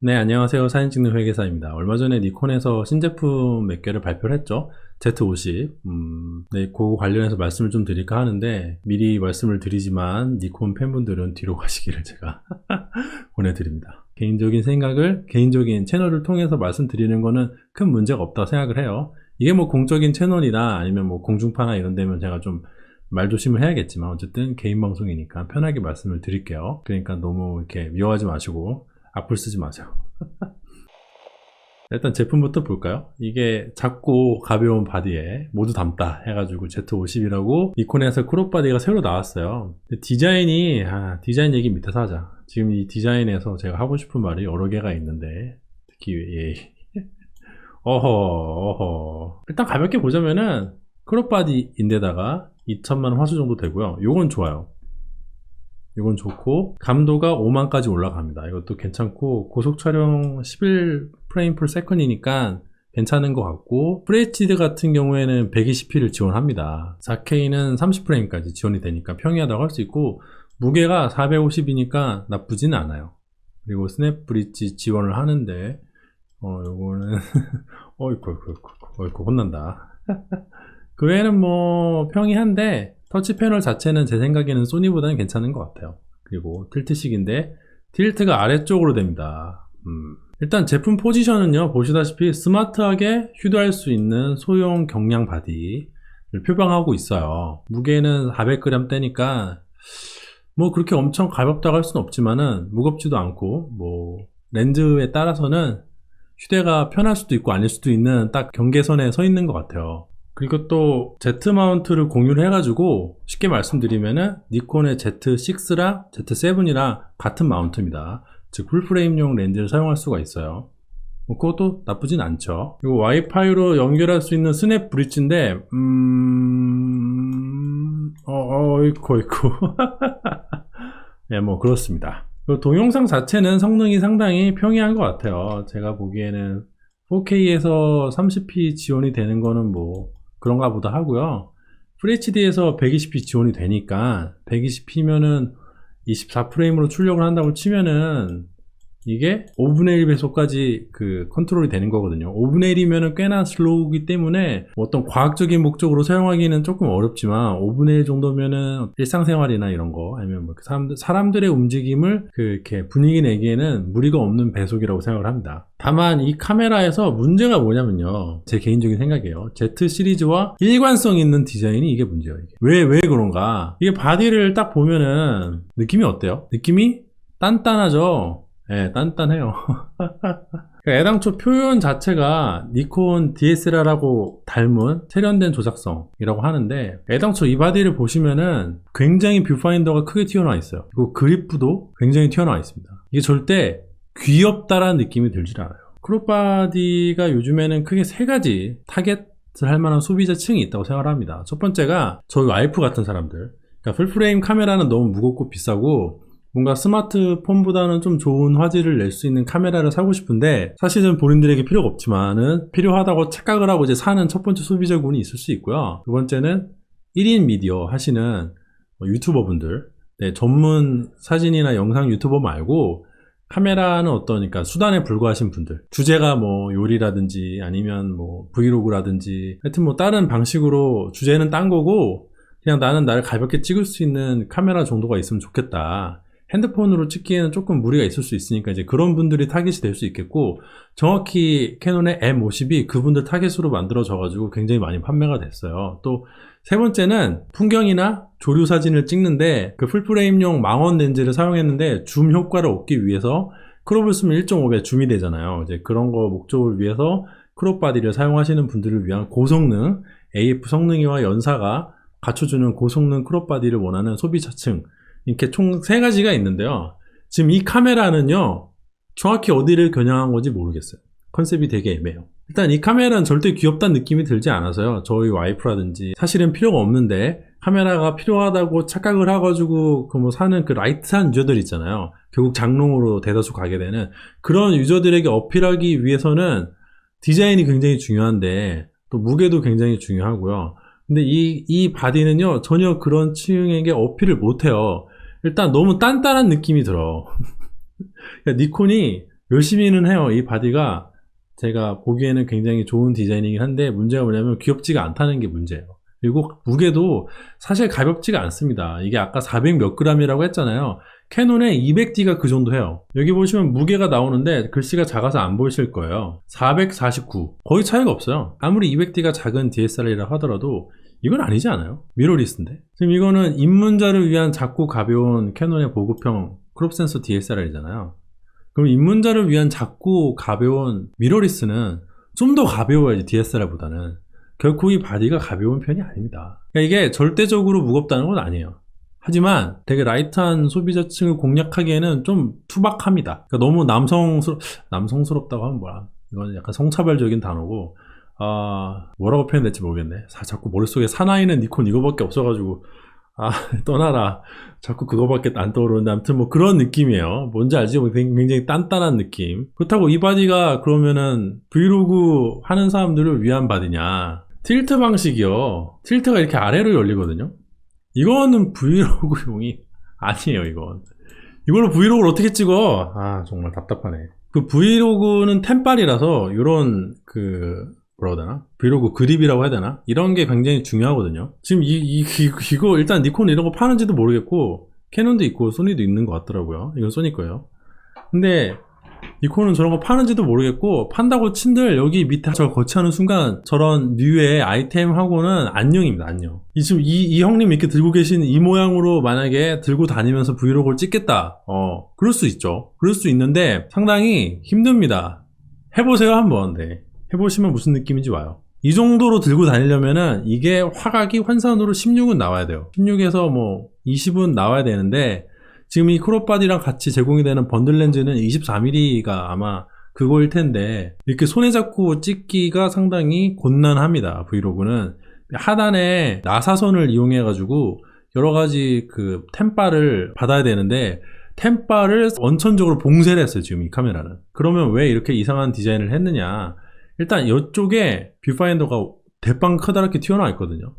네, 안녕하세요. 사진 찍는 회계사입니다. 얼마 전에 니콘에서 신제품 몇 개를 발표를 했죠. Z50. 음, 네, 그거 관련해서 말씀을 좀 드릴까 하는데, 미리 말씀을 드리지만, 니콘 팬분들은 뒤로 가시기를 제가 보내드립니다. 개인적인 생각을, 개인적인 채널을 통해서 말씀드리는 거는 큰 문제가 없다고 생각을 해요. 이게 뭐 공적인 채널이나 아니면 뭐 공중파나 이런 데면 제가 좀 말 조심을 해야겠지만, 어쨌든 개인 방송이니까 편하게 말씀을 드릴게요. 그러니까 너무 이렇게 미워하지 마시고, 악플 쓰지 마세요. 일단 제품부터 볼까요? 이게 작고 가벼운 바디에 모두 담다 해가지고 Z50이라고 니콘에서 크롭 바디가 새로 나왔어요. 디자인이 아, 디자인 얘기 밑에서 하자. 지금 이 디자인에서 제가 하고 싶은 말이 여러 개가 있는데 특히 예. 어허 어허 일단 가볍게 보자면은 크롭 바디인데다가 2천만 화수 정도 되고요. 요건 좋아요. 이건 좋고 감도가 5만까지 올라갑니다. 이것도 괜찮고 고속 촬영 11 프레임 풀 세컨이니까 괜찮은 것 같고 FHD 같은 경우에는 120p를 지원합니다. 4K는 30프레임까지 지원이 되니까 평이하다고 할 수 있고 무게가 450이니까 나쁘진 않아요. 그리고 스냅 브릿지 지원을 하는데 어 요거는 어이쿠 어이쿠 어이쿠 혼난다. 그 외에는 뭐 평이한데 터치 패널 자체는 제 생각에는 소니보다는 괜찮은 것 같아요. 그리고 틸트식인데 틸트가 아래쪽으로 됩니다. 음. 일단 제품 포지션은요 보시다시피 스마트하게 휴대할 수 있는 소형 경량 바디를 표방하고 있어요. 무게는 400g 대니까 뭐 그렇게 엄청 가볍다고 할 수는 없지만은 무겁지도 않고 뭐 렌즈에 따라서는 휴대가 편할 수도 있고 아닐 수도 있는 딱 경계선에 서 있는 것 같아요. 그리고 또 Z 마운트를 공유를 해가지고 쉽게 말씀드리면은 니콘의 Z6랑 Z7이랑 같은 마운트입니다. 즉 풀프레임용 렌즈를 사용할 수가 있어요. 뭐 그것도 나쁘진 않죠. 이거 와이파이로 연결할 수 있는 스냅 브릿지인데 음... 어, 어이쿠 어이쿠 네, 뭐 그렇습니다. 그 동영상 자체는 성능이 상당히 평이한 것 같아요. 제가 보기에는 4K에서 30p 지원이 되는 거는 뭐 그런가 보다 하고요. FHD에서 120p 지원이 되니까 120p면은 24프레임으로 출력을 한다고 치면은 이게 5분의 1 배속까지 그 컨트롤이 되는 거거든요. 5분의 1이면은 꽤나 슬로우기 때문에 어떤 과학적인 목적으로 사용하기는 조금 어렵지만 5분의 1 정도면은 일상생활이나 이런 거 아니면 뭐 사람들, 사람들의 움직임을 그 이렇게 분위기 내기에는 무리가 없는 배속이라고 생각을 합니다. 다만 이 카메라에서 문제가 뭐냐면요. 제 개인적인 생각이에요. Z 시리즈와 일관성 있는 디자인이 이게 문제예요. 이게. 왜, 왜 그런가? 이게 바디를 딱 보면은 느낌이 어때요? 느낌이 단단하죠? 예, 단단해요. 그러니까 애당초 표현 자체가 니콘 DSLR하고 닮은 세련된 조작성이라고 하는데 애당초 이 바디를 보시면은 굉장히 뷰파인더가 크게 튀어나와 있어요. 그리고 그립도 굉장히 튀어나와 있습니다. 이게 절대 귀엽다라는 느낌이 들질 않아요. 크롭바디가 요즘에는 크게 세 가지 타겟을 할 만한 소비자층이 있다고 생각을 합니다. 첫 번째가 저희 와이프 같은 사람들. 그러니까 풀프레임 카메라는 너무 무겁고 비싸고 뭔가 스마트폰보다는 좀 좋은 화질을 낼 수 있는 카메라를 사고 싶은데 사실은 본인들에게 필요가 없지만은 필요하다고 착각을 하고 이제 사는 첫 번째 소비자군이 있을 수 있고요. 두 번째는 1인 미디어 하시는 뭐 유튜버분들 네, 전문 사진이나 영상 유튜버 말고 카메라는 어떠니까 수단에 불과하신 분들 주제가 뭐 요리라든지 아니면 뭐 브이로그라든지 하여튼 뭐 다른 방식으로 주제는 딴 거고 그냥 나는 나를 가볍게 찍을 수 있는 카메라 정도가 있으면 좋겠다 핸드폰으로 찍기에는 조금 무리가 있을 수 있으니까 이제 그런 분들이 타겟이 될 수 있겠고 정확히 캐논의 M50이 그분들 타겟으로 만들어져 가지고 굉장히 많이 판매가 됐어요. 또 세 번째는 풍경이나 조류 사진을 찍는데 그 풀프레임용 망원 렌즈를 사용했는데 줌 효과를 얻기 위해서 크롭을 쓰면 1.5배 줌이 되잖아요. 이제 그런 거 목적을 위해서 크롭 바디를 사용하시는 분들을 위한 고성능 AF 성능이와 연사가 갖춰주는 고성능 크롭 바디를 원하는 소비자층 이렇게 총 세 가지가 있는데요. 지금 이 카메라는요, 정확히 어디를 겨냥한 건지 모르겠어요. 컨셉이 되게 애매해요. 일단 이 카메라는 절대 귀엽다는 느낌이 들지 않아서요. 저희 와이프라든지 사실은 필요가 없는데 카메라가 필요하다고 착각을 해가지고 그 뭐 사는 그 라이트한 유저들 있잖아요. 결국 장롱으로 대다수 가게 되는 그런 유저들에게 어필하기 위해서는 디자인이 굉장히 중요한데 또 무게도 굉장히 중요하고요. 근데 이, 이 바디는요, 전혀 그런 층에게 어필을 못해요. 일단 너무 단단한 느낌이 들어. 그러니까 니콘이 열심히는 해요. 이 바디가 제가 보기에는 굉장히 좋은 디자인이긴 한데 문제가 뭐냐면 귀엽지가 않다는 게 문제예요. 그리고 무게도 사실 가볍지가 않습니다. 이게 아까 400몇 g이라고 했잖아요. 캐논의 200D가 그 정도 해요. 여기 보시면 무게가 나오는데 글씨가 작아서 안 보이실 거예요. 449. 거의 차이가 없어요. 아무리 200D가 작은 DSLR이라 하더라도 이건 아니지 않아요? 미러리스인데. 지금 이거는 입문자를 위한 작고 가벼운 캐논의 보급형 크롭 센서 DSLR이잖아요. 그럼 입문자를 위한 작고 가벼운 미러리스는 좀 더 가벼워야지 DSLR보다는. 결코 이 바디가 가벼운 편이 아닙니다. 그러니까 이게 절대적으로 무겁다는 건 아니에요. 하지만 되게 라이트한 소비자층을 공략하기에는 좀 투박합니다. 그러니까 너무 남성스럽, 남성스럽다고 하면 뭐야. 이건 약간 성차별적인 단어고, 아, 뭐라고 표현될지 모르겠네. 사- 자꾸 머릿속에 사나이는 니콘 이거밖에 없어가지고, 아, 떠나라. 자꾸 그거밖에 안 떠오르는데, 아무튼 뭐 그런 느낌이에요. 뭔지 알지? 뭐 굉- 굉장히 단단한 느낌. 그렇다고 이 바디가 그러면은 브이로그 하는 사람들을 위한 바디냐. 틸트 방식이요. 틸트가 이렇게 아래로 열리거든요. 이거는 브이로그용이 아니에요, 이건. 이걸로 브이로그를 어떻게 찍어? 아, 정말 답답하네. 그 브이로그는 템빨이라서, 요런, 그, 뭐라고 되나? 브이로그 그립이라고 해야 되나? 이런 게 굉장히 중요하거든요. 지금 이, 이, 이- 이거, 일단 니콘 이런 거 파는지도 모르겠고, 캐논도 있고, 소니도 있는 것 같더라고요. 이건 소니 거예요. 근데, 니콘은 저런 거 파는지도 모르겠고, 판다고 친들 여기 밑에 저 거치하는 순간, 저런 류의 아이템하고는 안녕입니다, 안녕. 이, 지금 이, 이 형님 이렇게 들고 계신 이 모양으로 만약에 들고 다니면서 브이로그를 찍겠다. 어, 그럴 수 있죠. 그럴 수 있는데, 상당히 힘듭니다. 해보세요, 한번. 네. 해보시면 무슨 느낌인지 와요. 이 정도로 들고 다니려면은 이게 화각이 환산으로 16은 나와야 돼요. 16에서 뭐 20은 나와야 되는데 지금 이 크롭바디랑 같이 제공이 되는 번들 렌즈는 24mm가 아마 그거일 텐데 이렇게 손에 잡고 찍기가 상당히 곤란합니다. 브이로그는 하단에 나사선을 이용해 가지고 여러 가지 그 템바를 받아야 되는데 템바를 원천적으로 봉쇄를 했어요. 지금 이 카메라는. 그러면 왜 이렇게 이상한 디자인을 했느냐? 일단 이쪽에 뷰파인더가 대빵 커다랗게 튀어나와 있거든요.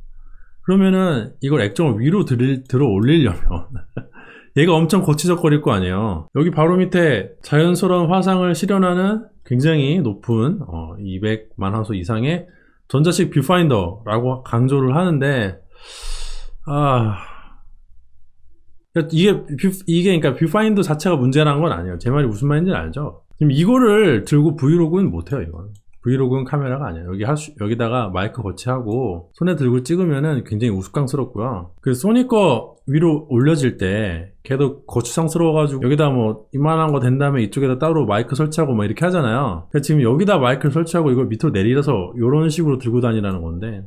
그러면은 이걸 액정을 위로 들, 들어 올리려면 얘가 엄청 거치적거릴 거 아니에요. 여기 바로 밑에 자연스러운 화상을 실현하는 굉장히 높은 200만 화소 이상의 전자식 뷰파인더라고 강조를 하는데 아 그러니까 이게 뷰, 이게 그러니까 뷰파인더 자체가 문제라는 건 아니에요. 제 말이 무슨 말인지 알죠? 지금 이거를 들고 브이로그는 못해요, 이건. 브이로그는 카메라가 아니에요. 여기 하수, 여기다가 마이크 거치하고 손에 들고 찍으면은 굉장히 우스꽝스럽고요. 그 소니 거 위로 올려질 때 걔도 거추장스러워가지고 여기다 뭐 이만한 거 된 다음에 이쪽에다 따로 마이크 설치하고 뭐 이렇게 하잖아요. 그러니까 지금 여기다 마이크를 설치하고 이걸 밑으로 내리려서 이런 식으로 들고 다니라는 건데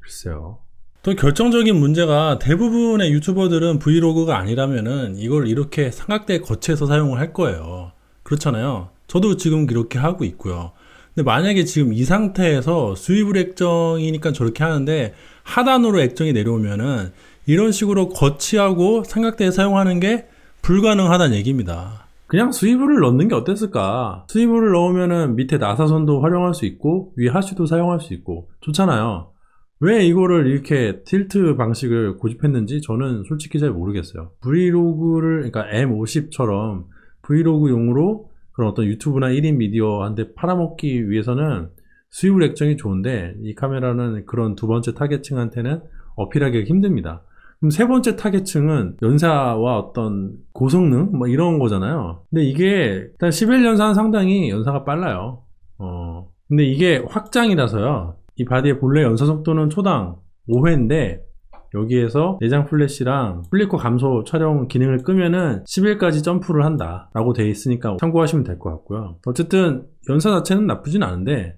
글쎄요. 또 결정적인 문제가 대부분의 유튜버들은 브이로그가 아니라면은 이걸 이렇게 삼각대에 거치해서 사용을 할 거예요. 그렇잖아요. 저도 지금 이렇게 하고 있고요. 근데 만약에 지금 이 상태에서 수입을 액정이니까 저렇게 하는데 하단으로 액정이 내려오면은 이런 식으로 거치하고 삼각대에 사용하는 게 불가능하다는 얘기입니다. 그냥 스위브를 넣는 게 어땠을까? 스위브를 넣으면은 밑에 나사선도 활용할 수 있고 위에 하슈도 사용할 수 있고 좋잖아요. 왜 이거를 이렇게 틸트 방식을 고집했는지 저는 솔직히 잘 모르겠어요. 브이로그를 그러니까 M50처럼 브이로그용으로 그런 어떤 유튜브나 1인 미디어한테 팔아먹기 위해서는 수입을 액정이 좋은데 이 카메라는 그런 두 번째 타겟층한테는 어필하기가 힘듭니다. 그럼 세 번째 타겟층은 연사와 어떤 고성능 뭐 이런 거잖아요. 근데 이게 일단 11연사는 상당히 연사가 빨라요. 어 근데 이게 확장이라서요. 이 바디의 본래 연사 속도는 초당 5회인데 여기에서 내장 플래시랑 플리커 감소 촬영 기능을 끄면은 10일까지 점프를 한다 라고 되어 있으니까 참고하시면 될 것 같고요 어쨌든 연사 자체는 나쁘진 않은데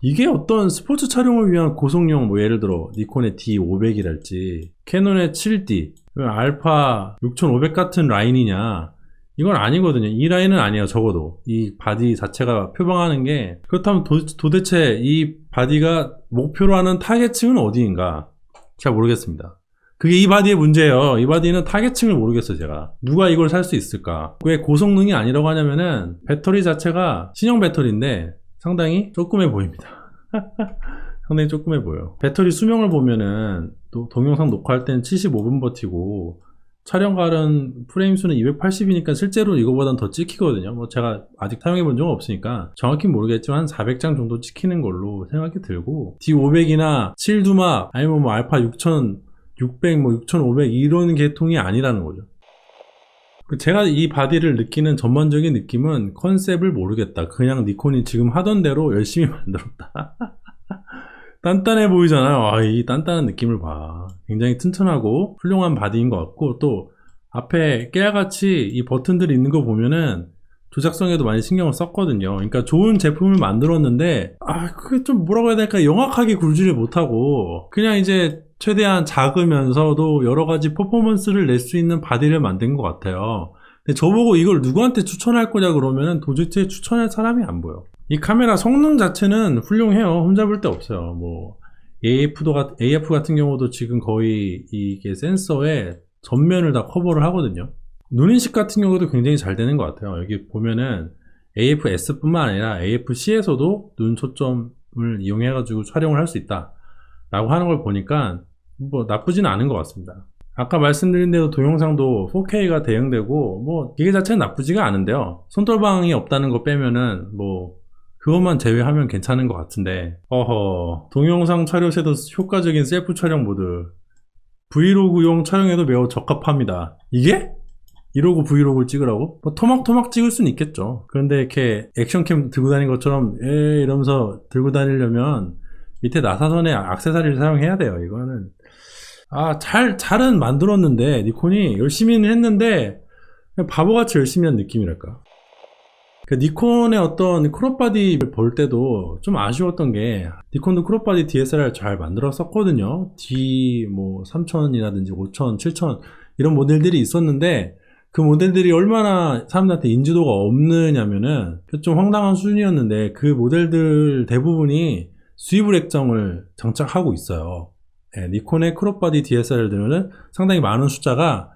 이게 어떤 스포츠 촬영을 위한 고성용 뭐 예를 들어 니콘의 D500이랄지 캐논의 7D 알파 6500 같은 라인이냐 이건 아니거든요. 이 라인은 아니에요. 적어도 이 바디 자체가 표방하는 게 그렇다면 도, 도대체 이 바디가 목표로 하는 타겟층은 어디인가? 잘 모르겠습니다. 그게 이 바디의 문제예요. 이 바디는 타겟층을 모르겠어요, 제가. 누가 이걸 살 수 있을까? 왜 고성능이 아니라고 하냐면은 배터리 자체가 신형 배터리인데 상당히 조그매 보입니다. 상당히 조그매 보여요. 배터리 수명을 보면은 또 동영상 녹화할 때는 75분 버티고 촬영가는 프레임 수는 280이니까 실제로 이거보단 더 찍히거든요. 뭐 제가 아직 사용해 본 적은 없으니까 정확히 모르겠지만 한 400장 정도 찍히는 걸로 생각이 들고 D500이나 7두막 아니면 뭐 알파 6600, 뭐 6500 이런 계통이 아니라는 거죠. 그 제가 이 바디를 느끼는 전반적인 느낌은 컨셉을 모르겠다. 그냥 니콘이 지금 하던 대로 열심히 만들었다. 단단해 보이잖아요. 아, 이 단단한 느낌을 봐. 굉장히 튼튼하고 훌륭한 바디인 것 같고, 또 앞에 깨알같이 이 버튼들이 있는 거 보면은 조작성에도 많이 신경을 썼거든요. 그러니까 좋은 제품을 만들었는데, 아, 그게 좀 뭐라고 해야 될까? 영악하게 굴지를 못하고, 그냥 이제 최대한 작으면서도 여러 가지 퍼포먼스를 낼 수 있는 바디를 만든 것 같아요. 근데 저보고 이걸 누구한테 추천할 거냐 그러면은 도대체 추천할 사람이 안 보여. 이 카메라 성능 자체는 훌륭해요. 흠잡을 데 없어요. 뭐 AF도 같- AF 같은 경우도 지금 거의 이게 센서에 전면을 다 커버를 하거든요. 눈인식 같은 경우도 굉장히 잘 되는 것 같아요. 여기 보면은 AF-S뿐만 아니라 AF-C에서도 눈 초점을 이용해가지고 촬영을 할 수 있다. 라고 하는 걸 보니까 뭐 나쁘지는 않은 것 같습니다. 아까 말씀드린 대로 동영상도 4K가 대응되고 뭐 기계 자체는 나쁘지가 않은데요. 손떨방이 없다는 거 빼면은 뭐 그것만 제외하면 괜찮은 것 같은데 어허 동영상 촬영 시에도 효과적인 셀프 촬영 모드 브이로그용 촬영에도 매우 적합합니다. 이게? 이러고 브이로그를 찍으라고? 뭐 토막토막 찍을 수는 있겠죠. 그런데 이렇게 액션캠 들고 다니는 것처럼 에 이러면서 들고 다니려면 밑에 나사선에 악세사리를 사용해야 돼요. 이거는 아, 잘, 잘은 만들었는데, 니콘이 열심히는 했는데, 바보같이 열심히 한 느낌이랄까. 그 니콘의 어떤 크롭바디를 볼 때도 좀 아쉬웠던 게, 니콘도 크롭바디 DSLR 잘 만들었었거든요. D 뭐 3000이라든지 5000, 7000 이런 모델들이 있었는데, 그 모델들이 얼마나 사람들한테 인지도가 없느냐면은, 좀 황당한 수준이었는데, 그 모델들 대부분이 수입을 액정을 장착하고 있어요. 예, 니콘의 크롭바디 DSLR들은 상당히 많은 숫자가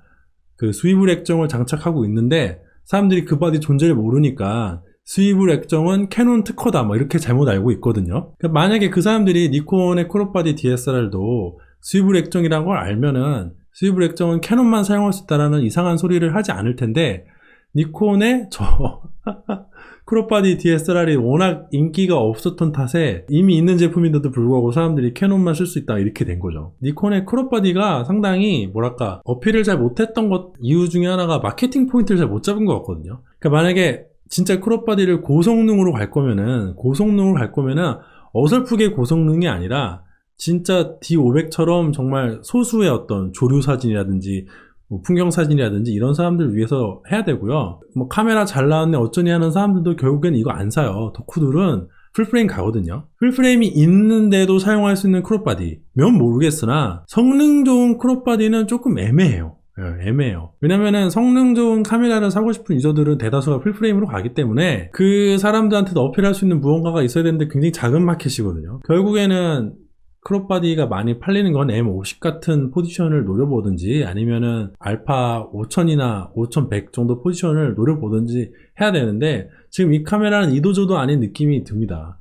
그 스위블 액정을 장착하고 있는데 사람들이 그 바디 존재를 모르니까 스위블 액정은 캐논 특허다 뭐 이렇게 잘못 알고 있거든요. 그러니까 만약에 그 사람들이 니콘의 크롭바디 DSLR도 스위블 액정이라는 걸 알면은 스위블 액정은 캐논만 사용할 수 있다라는 이상한 소리를 하지 않을 텐데 니콘의 저 크롭바디 DSLR이 워낙 인기가 없었던 탓에 이미 있는 제품인데도 불구하고 사람들이 캐논만 쓸 수 있다 이렇게 된 거죠. 니콘의 크롭바디가 상당히 뭐랄까 어필을 잘 못했던 것 이유 중에 하나가 마케팅 포인트를 잘 못 잡은 것 같거든요. 그러니까 만약에 진짜 크롭바디를 고성능으로 갈 거면은 고성능으로 갈 거면은 어설프게 고성능이 아니라 진짜 D500처럼 정말 소수의 어떤 조류 사진이라든지 뭐 풍경 사진이라든지 이런 사람들 위해서 해야 되고요. 뭐 카메라 잘 나왔네 어쩌니 하는 사람들도 결국엔 이거 안 사요. 덕후들은 풀프레임 가거든요. 풀프레임이 있는데도 사용할 수 있는 크롭바디. 면 모르겠으나 성능 좋은 크롭바디는 조금 애매해요. 예, 애매해요. 왜냐면은 성능 좋은 카메라를 사고 싶은 유저들은 대다수가 풀프레임으로 가기 때문에 그 사람들한테도 어필할 수 있는 무언가가 있어야 되는데 굉장히 작은 마켓이거든요. 결국에는 크롭바디가 많이 팔리는 건 M50 같은 포지션을 노려보든지 아니면은 알파 5000이나 5100 정도 포지션을 노려보든지 해야 되는데 지금 이 카메라는 이도저도 아닌 느낌이 듭니다.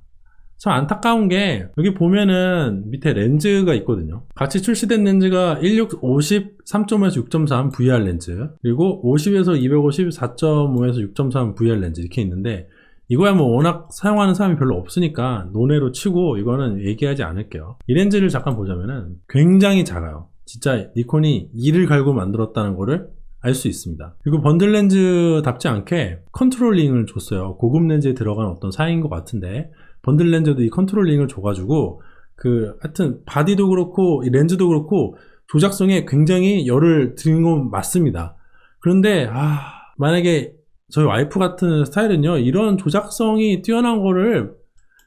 참 안타까운 게 여기 보면은 밑에 렌즈가 있거든요. 같이 출시된 렌즈가 16, 50, 3.5에서 6.3 VR 렌즈 그리고 50에서 250, 4.5에서 6.3 VR 렌즈 이렇게 있는데 이거야 뭐 워낙 사용하는 사람이 별로 없으니까 논외로 치고 이거는 얘기하지 않을게요. 이 렌즈를 잠깐 보자면은 굉장히 작아요. 진짜 니콘이 이를 갈고 만들었다는 거를 알 수 있습니다. 그리고 번들 렌즈답지 않게 컨트롤링을 줬어요. 고급 렌즈에 들어간 어떤 사이인 것 같은데 번들 렌즈도 이 컨트롤링을 줘가지고 그 하여튼 바디도 그렇고 이 렌즈도 그렇고 조작성에 굉장히 열을 드린 건 맞습니다. 그런데 아 만약에 저희 와이프 같은 스타일은요, 이런 조작성이 뛰어난 거를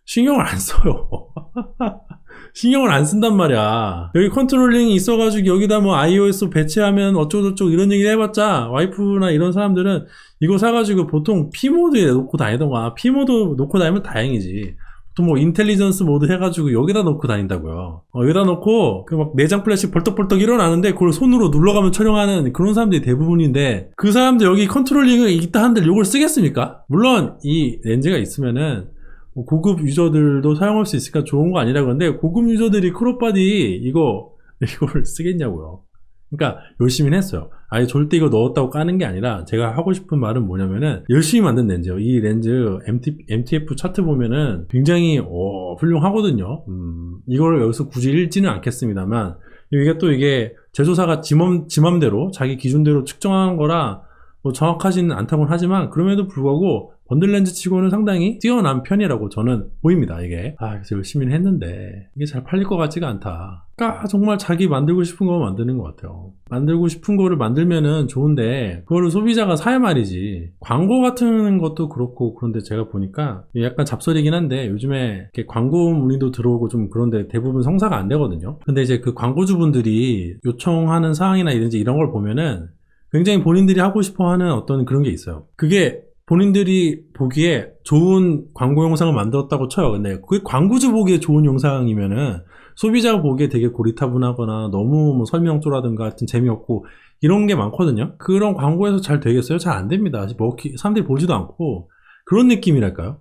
신경을 안 써요. 신경을 안 쓴단 말이야. 여기 컨트롤링이 있어가지고 여기다 뭐 iOS 배치하면 어쩌고저쩌고 이런 얘기를 해봤자 와이프나 이런 사람들은 이거 사가지고 보통 P모드에 놓고 다니던가 P모드 놓고 다니면 다행이지. 또 뭐 인텔리전스 모드 해가지고 여기다 놓고 다닌다고요. 어, 여기다 놓고 그 막 내장 플래시 벌떡벌떡 일어나는데 그걸 손으로 눌러가면 촬영하는 그런 사람들이 대부분인데 그 사람들 여기 컨트롤링을 있다 한들 이걸 쓰겠습니까? 물론 이 렌즈가 있으면은 뭐 고급 유저들도 사용할 수 있으니까 좋은 거 아니라 그런데 고급 유저들이 크롭바디 이거 이걸 쓰겠냐고요. 그러니까 열심히 했어요. 아니 절대 이거 넣었다고 까는 게 아니라 제가 하고 싶은 말은 뭐냐면은 열심히 만든 렌즈예요. 이 렌즈 MT, MTF 차트 보면은 굉장히 어, 훌륭하거든요. 음, 이걸 여기서 굳이 읽지는 않겠습니다만 이게 또 이게 제조사가 지맘, 지맘대로 자기 기준대로 측정한 거라 뭐 정확하지는 않다고는 하지만 그럼에도 불구하고 번들 렌즈 치고는 상당히 뛰어난 편이라고 저는 보입니다 이게. 아 그래서 열심히 했는데 이게 잘 팔릴 것 같지가 않다. 그러니까 정말 자기 만들고 싶은 거 만드는 것 같아요. 만들고 싶은 거를 만들면은 좋은데 그거를 소비자가 사야 말이지. 광고 같은 것도 그렇고 그런데 제가 보니까 약간 잡설이긴 한데 요즘에 이렇게 광고 문의도 들어오고 좀 그런데 대부분 성사가 안 되거든요. 근데 이제 그 광고주분들이 요청하는 사항이나 이런지 이런 걸 보면은 굉장히 본인들이 하고 싶어 하는 어떤 그런 게 있어요. 그게 본인들이 보기에 좋은 광고 영상을 만들었다고 쳐요. 근데 그게 광고주 보기에 좋은 영상이면은 소비자가 보기에 되게 고리타분하거나 너무 뭐 설명조라든가 하여튼 재미없고 이런 게 많거든요. 그런 광고에서 잘 되겠어요? 잘 안 됩니다. 뭐 기- 사람들이 보지도 않고 그런 느낌이랄까요?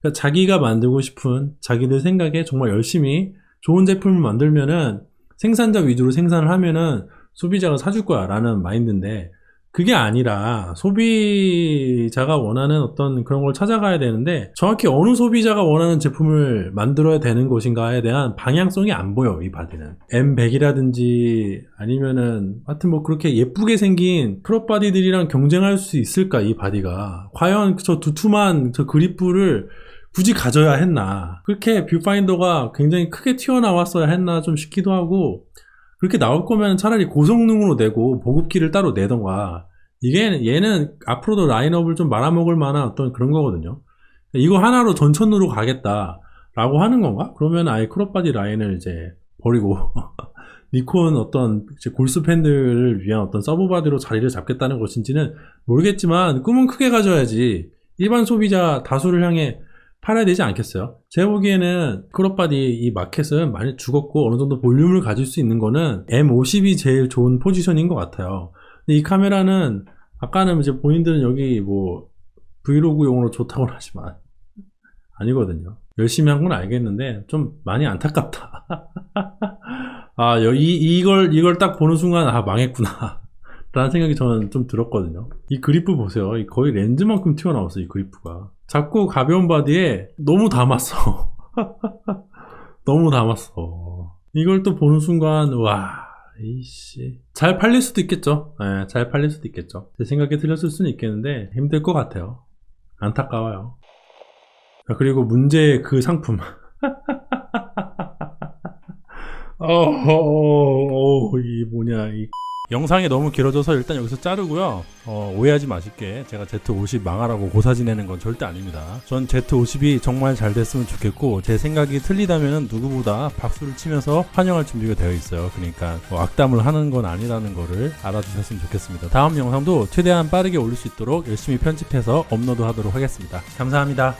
그러니까 자기가 만들고 싶은 자기들 생각에 정말 열심히 좋은 제품을 만들면은 생산자 위주로 생산을 하면은 소비자가 사줄 거야 라는 마인드인데 그게 아니라 소비자가 원하는 어떤 그런 걸 찾아가야 되는데 정확히 어느 소비자가 원하는 제품을 만들어야 되는 것인가에 대한 방향성이 안 보여 이 바디는. M100이라든지 아니면은 하여튼 뭐 그렇게 예쁘게 생긴 크롭 바디들이랑 경쟁할 수 있을까 이 바디가? 과연 저 두툼한 저 그립부를 굳이 가져야 했나? 그렇게 뷰파인더가 굉장히 크게 튀어나왔어야 했나 좀 싶기도 하고 그렇게 나올 거면 차라리 고성능으로 내고 보급기를 따로 내던가. 이게 얘는 앞으로도 라인업을 좀 말아먹을 만한 어떤 그런 거거든요. 이거 하나로 전천으로 가겠다 라고 하는 건가? 그러면 아예 크롭바디 라인을 이제 버리고 니콘 어떤 골수 팬들을 위한 어떤 서브바디로 자리를 잡겠다는 것인지는 모르겠지만 꿈은 크게 가져야지. 일반 소비자 다수를 향해 팔아야 되지 않겠어요? 제가 보기에는 크롭바디 이 마켓은 많이 죽었고 어느 정도 볼륨을 가질 수 있는 거는 M50이 제일 좋은 포지션인 것 같아요. 근데 이 카메라는 아까는 이제 본인들은 여기 뭐 브이로그용으로 좋다고 하지만 아니거든요. 열심히 한 건 알겠는데 좀 많이 안타깝다. 아, 여- 이, 이걸 이걸 딱 보는 순간 아 망했구나. 라는 생각이 저는 좀 들었거든요. 이 그리프 보세요. 이 거의 렌즈만큼 튀어나왔어, 이 그리프가. 작고 가벼운 바디에 너무 담았어. 너무 담았어. 이걸 또 보는 순간, 와, 이씨. 잘 팔릴 수도 있겠죠. 예, 잘 팔릴 수도 있겠죠. 제 생각에 틀렸을 수는 있겠는데, 힘들 것 같아요. 안타까워요. 아, 그리고 문제의 그 상품. 어, 어, 어, 이 뭐냐, 이. 영상이 너무 길어져서 일단 여기서 자르고요. 어, 오해하지 마실게. 제가 Z50 망하라고 고사 지내는 건 절대 아닙니다. 전 Z50이 정말 잘 됐으면 좋겠고 제 생각이 틀리다면 누구보다 박수를 치면서 환영할 준비가 되어 있어요. 그러니까 뭐 악담을 하는 건 아니라는 거를 알아주셨으면 좋겠습니다. 다음 영상도 최대한 빠르게 올릴 수 있도록 열심히 편집해서 업로드하도록 하겠습니다. 감사합니다.